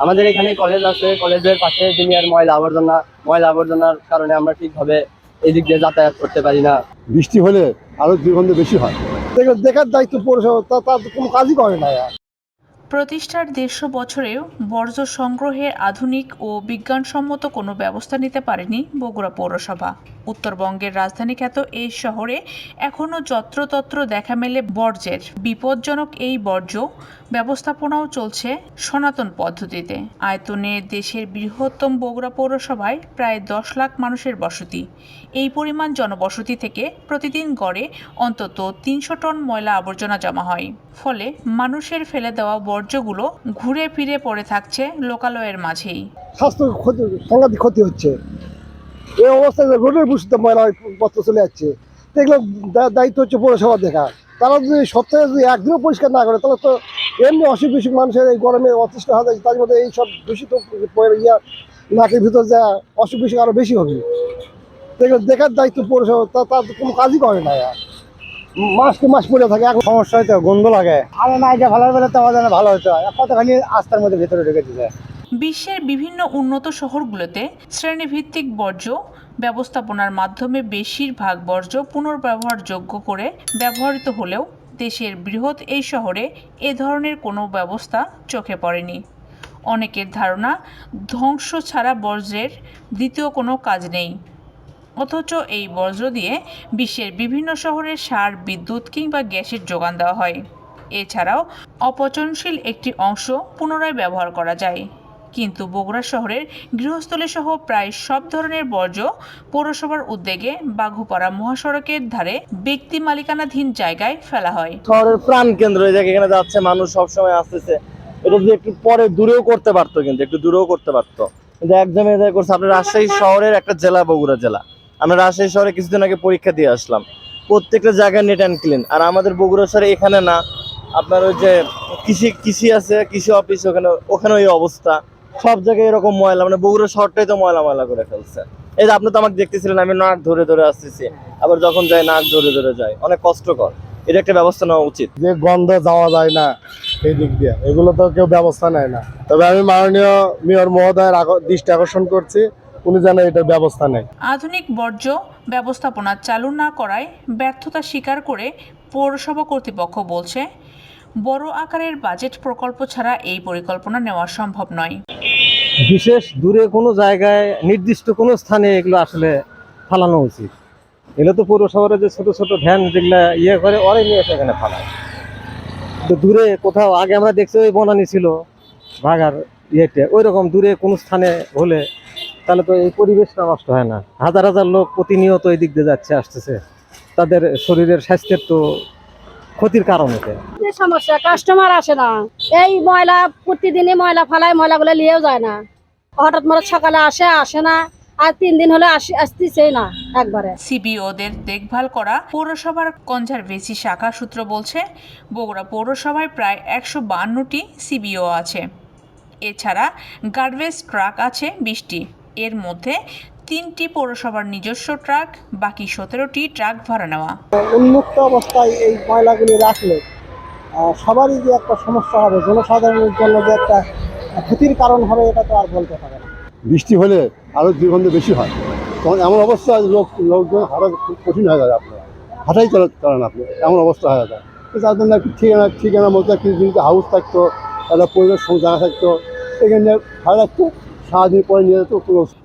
আমাদের এখানে কলেজ আছে কলেজের পাশে দুনিয়ার ময়লা আবর্জনা ময়লা আবর্জনার কারণে আমরা ঠিকভাবে এদিক দিয়ে যাতায়াত করতে পারি না বৃষ্টি হলে আরও দুর্গন্ধ বেশি হয় দেখার দায়িত্ব পৌরসভা তা তার কোনো কাজই করে না। প্রতিষ্ঠার দেড়শো বছরেও বর্জ্য সংগ্রহের আধুনিক ও বিজ্ঞানসম্মত কোনো ব্যবস্থা নিতে পারেনি বগুড়া পৌরসভা। উত্তরবঙ্গের রাজধানী খ্যাত এই শহরে এখনও যত্রতত্র দেখা মেলে বর্জ্যের। বিপজ্জনক এই বর্জ্য ব্যবস্থাপনাও চলছে সনাতন পদ্ধতিতে। আয়তনে দেশের বৃহত্তম বগুড়া পৌরসভায় প্রায় দশ লাখ মানুষের বসতি। এই পরিমাণ জনবসতি থেকে প্রতিদিন গড়ে অন্তত তিনশো টন ময়লা আবর্জনা জমা হয়। ফলে মানুষের ফেলে দেওয়া বর্জ্যগুলো ঘুরে ফিরে পড়ে থাকছে লোকালয়ের মাঝেই। স্বাস্থ্য ক্ষতি, সাংঘাতিক ক্ষতি হচ্ছে। এই অবস্থায় রোডের বসিতে ময়লা পত্র চলে যাচ্ছে। দেখলে দায়িত্ব হচ্ছে পৌরসভা দেখা। তারা যদি সপ্তাহে যদি একদিনও পরিষ্কার না করে, তাহলে তো এমনি অসুখ বিসুখ মানুষের এই গরমে অতিষ্ঠ হয়ে তার মধ্যে এই সব দূষিত ইয়া নাকের ভিতর যা অসুখ বিসুখ আরও বেশি হবে। দেখলে দেখার দায়িত্ব পৌরসভা তার কোনো কাজই করে না। মাসকে মাস পড়ে থাকে এখন সমস্যা হয়তো গন্ধ লাগে। আরে না এটা ভালো বেলা তো আমাদের ভালো হতো। কতখানি আস্থার মধ্যে ভেতরে ঢুকে দিতে বিশ্বের বিভিন্ন উন্নত শহরগুলোতে শ্রেণীভিত্তিক বর্জ্য ব্যবস্থাপনার মাধ্যমে বেশিরভাগ বর্জ্য পুনর্ব্যবহারযোগ্য করে ব্যবহৃত হলেও দেশের বৃহৎ এই শহরে এ ধরনের কোনো ব্যবস্থা চোখে পড়েনি। অনেকের ধারণা ধ্বংস ছাড়া বর্জ্যের দ্বিতীয় কোনো কাজ নেই। অথচ এই বর্জ্য দিয়ে বিশ্বের বিভিন্ন শহরে সার, বিদ্যুৎ কিংবা গ্যাসের যোগান দেওয়া হয়। এছাড়াও অপচনশীল একটি অংশ পুনরায় ব্যবহার করা যায়। কিন্তু বগুড়া শহরের গৃহস্থলী সহ প্রায় সব ধরনের বর্জ্য পৌরসভার উদ্যোগে বাঘুপাড়া মহাসড়কের ধারে ব্যক্তি মালিকানাধীন জায়গায় ফেলা হয়। শহরের প্রাণ কেন্দ্র এখানে যাচ্ছে, মানুষ সবসময় আসতেছে। এটা যদি একটু পরে দূরেও করতে পারতো কিন্তু, একটু দূরেও করতে পারতো। কিন্তু একদম এদের করছে, আপনার রাজশাহী শহরের একটা জেলা, বগুড়া জেলা। আমরা রাজশাহী শহরে কিছুদিন আগে পরীক্ষা দিয়ে আসলাম। প্রত্যেকটা জায়গায় নেট অ্যান্ড ক্লিন আর আমাদের বগুড়া শহরে এখানে না, আপনার ওই যে কৃষি কৃষি আছে, কৃষি অফিস ওখানে ওখানে ওই অবস্থা। সব জায়গায় এরকম ময়লা মানে বগুড়া শহরটাই তো ময়লা ময়লা করে ফেলছে। এই যে আপনি তো আমাকে দেখতেছিলেন, আমি নাক ধরে ধরে আসতেছি। আবার যখন যাই, নাক ধরে ধরে যাই। অনেক কষ্টকর। এটা একটা ব্যবস্থা নেওয়া উচিত। যে গন্ধ যাওয়া যায় না এই দিক দিয়ে, এগুলো তো কেউ ব্যবস্থা নেয় না। তবে আমি মাননীয় মেয়র মহোদয়ের দৃষ্টি আকর্ষণ করছি। উনি যেন এটার ব্যবস্থা নেয়। আধুনিক বর্জ্য ব্যবস্থাপনা চালু না করায় ব্যর্থতা স্বীকার করে পৌরসভা কর্তৃপক্ষ বলছে বড় আকারের বাজেট প্রকল্প ছাড়া এই পরিকল্পনা নেওয়া সম্ভব নয়। বিশেষ দূরে কোনো জায়গায় নির্দিষ্ট কোনো স্থানে এগুলো আসলে ফালানো উচিত। এগুলো তো পৌরসভার যে ছোট ছোট ভ্যান যেগুলো ইয়ে করে ওরাই নিয়ে এসে এখানে ফালায়। তো দূরে কোথাও আগে আমরা দেখছি ওই বনানি ছিল ভাগার ইয়েতে। ওই রকম দূরে কোনো স্থানে হলে তাহলে তো এই পরিবেশটা নষ্ট হয় না। হাজার হাজার লোক প্রতিনিয়ত এই দিক দিয়ে যাচ্ছে আসতেছে। তাদের শরীরের স্বাস্থ্যের তো ক্ষতির কারণ এতে যে সমস্যা কাস্টমার আসে না। এই ময়লা প্রতিদিনই ময়লা ফালায় ময়লাগুলো নিয়েও যায় না। হঠাৎ মরে সকালে আসে আসে না। আর তিন দিন হলে আসি আসতেছেই না একবারে। সিবিওদের দেখভাল করা পৌরসভার কনজারভেসি শাখা সূত্র বলছে বগুড়া পৌরসভায় প্রায় একশো বান্নটি সিবিও আছে। এছাড়া গার্বেজ ট্রাক আছে বিশটি। এর মধ্যে তিনটি পৌরসভার নিজস্ব ট্রাক বাকি সতেরোটি ট্রাক ভাড়া নেওয়া। উন্মুক্ত অবস্থায় এই ময়লাগুলি রাখলে সবারই যে একটা সমস্যা হবে জনসাধারণের জন্য যে একটা ক্ষতির কারণ হবে এটা তো আর বলতে পারে না। বৃষ্টি হলে আরও দুর্গন্ধ বেশি হয়। তখন এমন অবস্থা লোক লোকজন খুব কঠিন হয়ে যাবে আপনার। হাঁটাই চলা চলেন আপনি। এমন অবস্থা হয়ে যায়। তো যার জন্য একটু ঠিকানা ঠিকানার মতো একটু হাউস থাকতো একটা পরিবেশ জায়গা থাকতো। এখানে ভালো লাগতো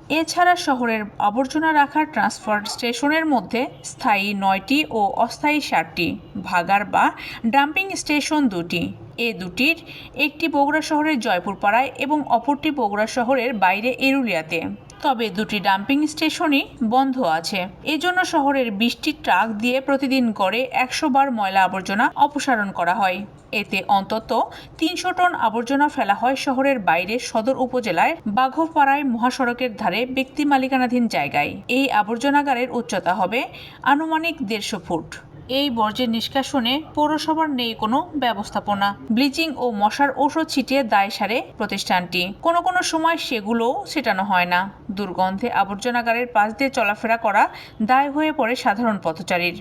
এছাড়া শহরের আবর্জনা রাখার ট্রান্সফার স্টেশনের মধ্যে স্থায়ী নয়টি ও অস্থায়ী সাতটি, ভাগার বা ডাম্পিং স্টেশন দুটি। এ দুটির একটি বগুড়া শহরের জয়পুরপাড়ায় এবং অপরটি বগুড়া শহরের বাইরে এরুলিয়াতে। তবে দুটি ডাম্পিং স্টেশনই বন্ধ আছে। এজন্য শহরের বিশটি ট্রাক দিয়ে প্রতিদিন গড়ে একশো বার ময়লা আবর্জনা অপসারণ করা হয়। এতে অন্তত তিনশো টন আবর্জনা ফেলা হয় শহরের বাইরে সদর উপজেলায় বাঘপাড়ায় মহাসড়কের ধারে ব্যক্তি মালিকানাধীন জায়গায়। এই আবর্জনাগারের উচ্চতা হবে আনুমানিক দেড়শো ফুট। এই বর্জ্যের নিষ্কাশনে পৌরসভার নেই কোনো ব্যবস্থাপনা। ব্লিচিং ও মশার ঔষধ ছিটিয়ে দায় সারে প্রতিষ্ঠানটি। কোনো কোনো সময় সেগুলোও ছেটানো হয় না। দুর্গন্ধে আবর্জনাগারের পাশ দিয়ে চলাফেরা করা দায় হয়ে পড়ে সাধারণ পথচারীর।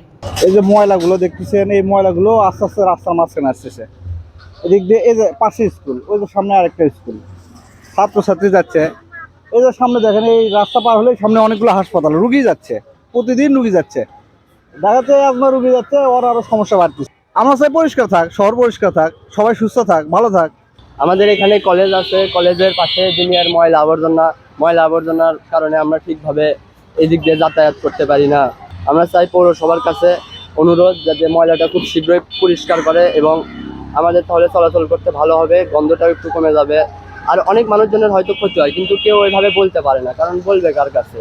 এই যে ময়লাগুলো দেখতেছেন, এই ময়লাগুলো আস্তে আস্তে রাস্তার মাঝখানে আসতেছে। এদিক দিয়ে এই যে পাশে স্কুল, ওই যে সামনে আরেকটা স্কুল। ছাত্রছাত্রী যাচ্ছে। এই যে সামনে দেখেন, এই রাস্তা পার হলে সামনে অনেকগুলো হাসপাতাল, রুগী যাচ্ছে। প্রতিদিন রুগী যাচ্ছে। দেখাতে আপনার রুগী যাচ্ছে, ওর আরও সমস্যা বাড়তেছে। আমরা চাই পরিষ্কার থাক, শহর পরিষ্কার থাক, সবাই সুস্থ থাক, ভালো থাক। আমাদের এখানে কলেজ আছে কলেজের পাশে দুনিয়ার ময়লা আবর্জনা, ময়লা আবর্জনার কারণে আমরা ঠিকভাবে এদিক দিয়ে যাতায়াত করতে পারি না। আমরা চাই পৌরসভার কাছে অনুরোধ যাতে ময়লাটা খুব শীঘ্রই পরিষ্কার করে এবং আমাদের তাহলে চলাচল করতে ভালো হবে, গন্ধটাও একটু কমে যাবে। আর অনেক মানুষজনের হয়তো ক্ষতি হয়, কিন্তু কেউ ওইভাবে বলতে পারে না, কারণ বলবে কার কাছে?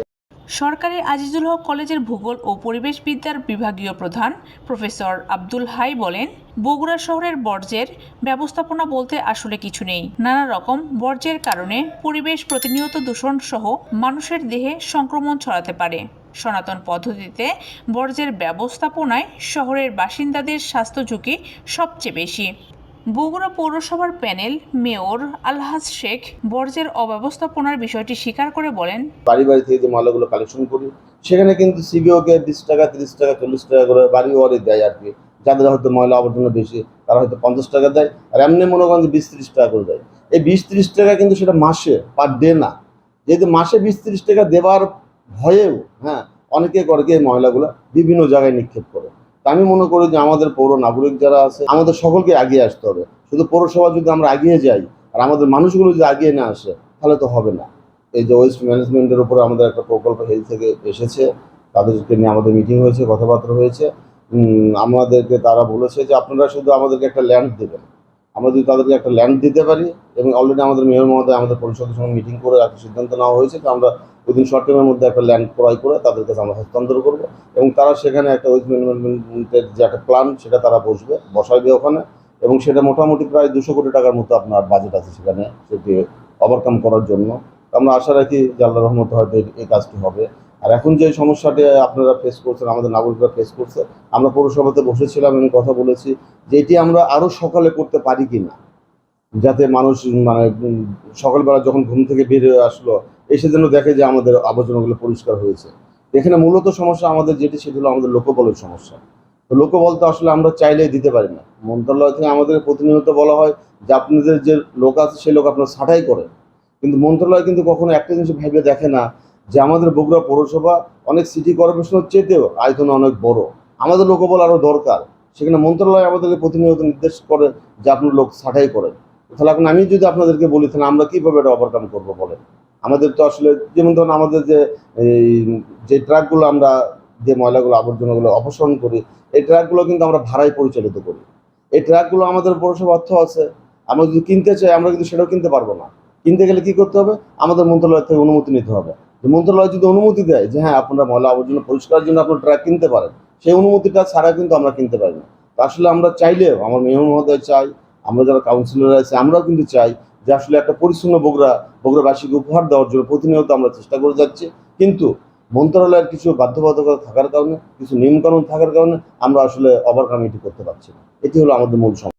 সরকারি আজিজুল হক কলেজের ভূগোল ও পরিবেশবিদ্যার বিভাগীয় প্রধান প্রফেসর আব্দুল হাই বলেন, বগুড়া শহরের বর্জ্যের ব্যবস্থাপনা বলতে আসলে কিছু নেই। নানা রকম বর্জ্যের কারণে পরিবেশ প্রতিনিয়ত দূষণ সহ মানুষের দেহে সংক্রমণ ছড়াতে পারে। সনাতন পদ্ধতিতে বর্জ্যের ব্যবস্থাপনায় শহরের বাসিন্দাদের স্বাস্থ্য ঝুঁকি সবচেয়ে বেশি। বগুড়া পৌরসভার প্যানেল মেয়র আলহাজ শেখ বর্জ্যের অব্যবস্থাপনার বিষয়টি স্বীকার করে বলেন বাড়ি বাড়ি থেকে যে ময়লাগুলো কালেকশন করি, সেখানে কিন্তু সিবিওকে বিশ টাকা, তিরিশ টাকা, চল্লিশ টাকা করে বাড়ি ওয়ারে দেয় আর কি। যাদের হয়তো ময়লা আবর্জনা বেশি, তারা হয়তো পঞ্চাশ টাকা দেয়, আর এমনি মনে করেন বিশ তিরিশ টাকা করে দেয়। এই বিশ তিরিশ টাকা কিন্তু সেটা মাসে, পার ডে না। যেহেতু মাসে বিশ তিরিশ টাকা দেওয়ার ভয়েও হ্যাঁ অনেকে করে কি ময়লাগুলো বিভিন্ন জায়গায় নিক্ষেপ করে। তা আমি মনে করি যে আমাদের পৌর নাগরিক যারা আছে, আমাদের সকলকে এগিয়ে আসতে হবে। শুধু পৌরসভা যদি আমরা এগিয়ে যাই আর আমাদের মানুষগুলো যদি এগিয়ে না আসে, তাহলে তো হবে না। এই যে ওয়েস্ট ম্যানেজমেন্টের উপরে আমাদের একটা প্রকল্প হেলথ থেকে এসেছে। তাদেরকে নিয়ে আমাদের মিটিং হয়েছে, কথাবার্তা হয়েছে। আমাদেরকে তারা বলেছে যে আপনারা শুধু আমাদেরকে একটা ল্যান্ড দেবেন। আমরা যদি তাদেরকে একটা ল্যান্ড দিতে পারি এবং অলরেডি আমাদের মেয়র মহোদয় আমাদের পরিষদের সঙ্গে মিটিং করে একটা সিদ্ধান্ত নেওয়া হয়েছে আমরা উইদিন শর্ট টাইমের মধ্যে একটা ল্যান্ড ক্রয় করে তাদের কাছে আমরা হস্তান্তর করব এবং তারা সেখানে একটা ওয়েস্ট ম্যানেজমেন্টের যে একটা প্ল্যান সেটা তারা বসবে, বসাইবে ওখানে এবং সেটা মোটামুটি প্রায় দুশো কোটি টাকার মতো আপনার বাজেট আছে সেখানে সেটি ওভারকাম করার জন্য। আমরা আশা রাখি আল্লাহ রহমত হয়তো এই- কাজটি হবে। আর এখন যে সমস্যাটি আপনারা ফেস করছেন, আমাদের নাগরিকরা ফেস করছে, আমরা পৌরসভাতে বসেছিলাম এবং কথা বলেছি যে এটি আমরা আরও সকালে করতে পারি কি না যাতে মানুষ মানে সকালবেলা যখন ঘুম থেকে বের হয়ে আসলো এসে যেন দেখে যে আমাদের আবর্জনাগুলো পরিষ্কার হয়েছে। এখানে মূলত সমস্যা আমাদের যেটি, সেটি হলো আমাদের লোকবলের সমস্যা। তো লোকবল তো আসলে আমরা চাইলেই দিতে পারি না। মন্ত্রণালয় থেকে আমাদের প্রতিনিয়ত বলা হয় যে আপনাদের যে লোক আছে, সেই লোক আপনারা ছাঁটাই করেন। কিন্তু মন্ত্রণালয় কিন্তু কখনো একটা জিনিস ভেবে দেখে না যে আমাদের বগুড়া পৌরসভা অনেক সিটি কর্পোরেশনের চেয়েতেও আয়তন অনেক বড়। আমাদের লোকবল আরও দরকার। সেখানে মন্ত্রণালয় আমাদেরকে প্রতিনিয়ত নির্দেশ করে যে আপনার লোক ছাঁটাই করেন। তাহলে এখন আমি যদি আপনাদেরকে বলি, তাহলে আমরা কীভাবে এটা ওভারকাম করব বলেন? আমাদের তো আসলে, যেমন ধরুন আমাদের যে, এই যে ট্রাকগুলো আমরা, যে ময়লাগুলো, আবর্জনাগুলো অপসারণ করি, এই ট্রাকগুলো কিন্তু আমরা ভাড়ায় পরিচালিত করি। এই ট্রাকগুলো আমাদের পৌরসভা অর্থ আছে। আমরা যদি কিনতে চাই, আমরা কিন্তু সেটাও কিনতে পারব না। কিনতে গেলে কি করতে হবে? আমাদের মন্ত্রণালয় থেকে অনুমতি নিতে হবে। মন্ত্রণালয় যদি অনুমতি দেয় যে হ্যাঁ আপনারা ময়লা আবর্জনা পরিষ্কারের জন্য আপনার ট্রাক কিনতে পারেন, সেই অনুমতিটা ছাড়া কিন্তু আমরা কিনতে পারি না। আসলে আমরা চাইলেও, আমার মেয়র মহোদয় চাই, আমরা যারা কাউন্সিলর আছে, আমরাও কিন্তু চাই যে আসলে একটা পরিচ্ছন্ন বগুড়া বগুড়াবাসীকে উপহার দেওয়ার জন্য প্রতিনিয়ত আমরা চেষ্টা করে যাচ্ছি। কিন্তু মন্ত্রণালয়ের কিছু বাধ্যবাধকতা থাকার কারণে, কিছু নিয়মকানুন থাকার কারণে আমরা আসলে ওভারকাম এটি করতে পারছি না। এটি হলো আমাদের মূল সমস্যা।